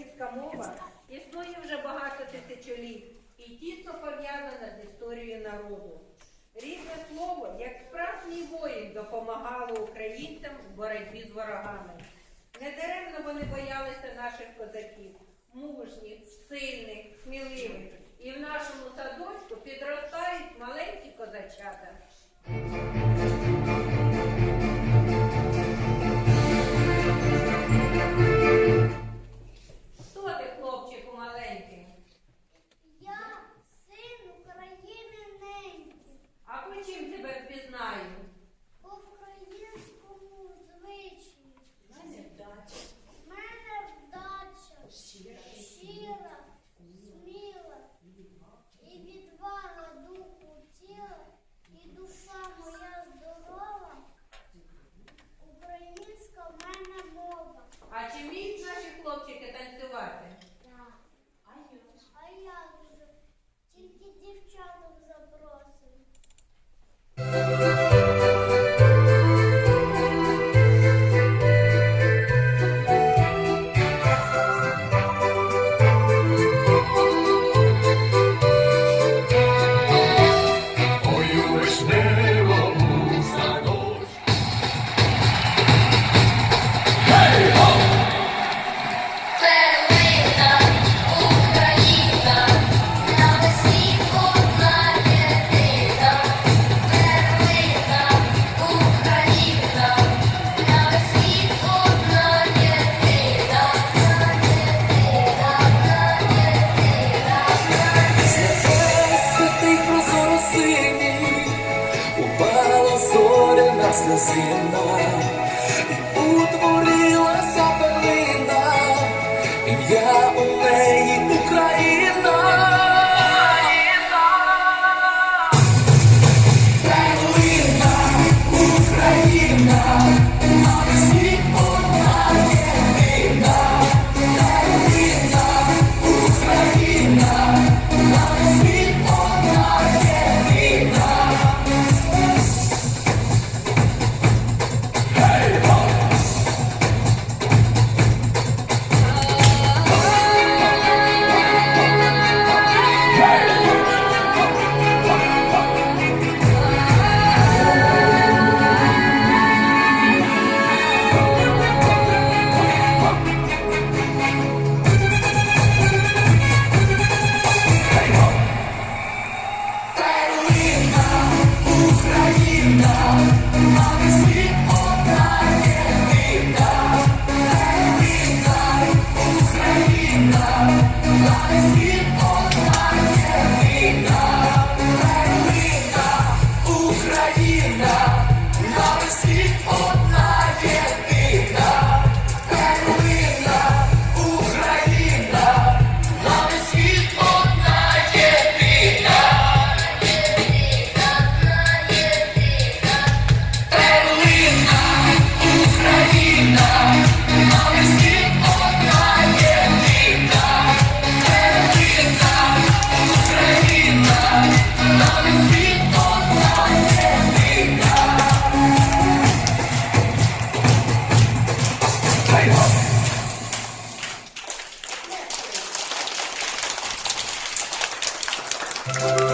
українська мова існує вже багато тисячоліть і тісно пов'язана з історією народу. Рідне слово, як справжній воїн, допомагало українцям в боротьбі з ворогами. Недаремно вони боялися наших козаків, мужніх, сильних, сміливих. І в нашому садочку підростають маленькі козачата. Yeah. Упала зоряна сльозина, і у твоїй です。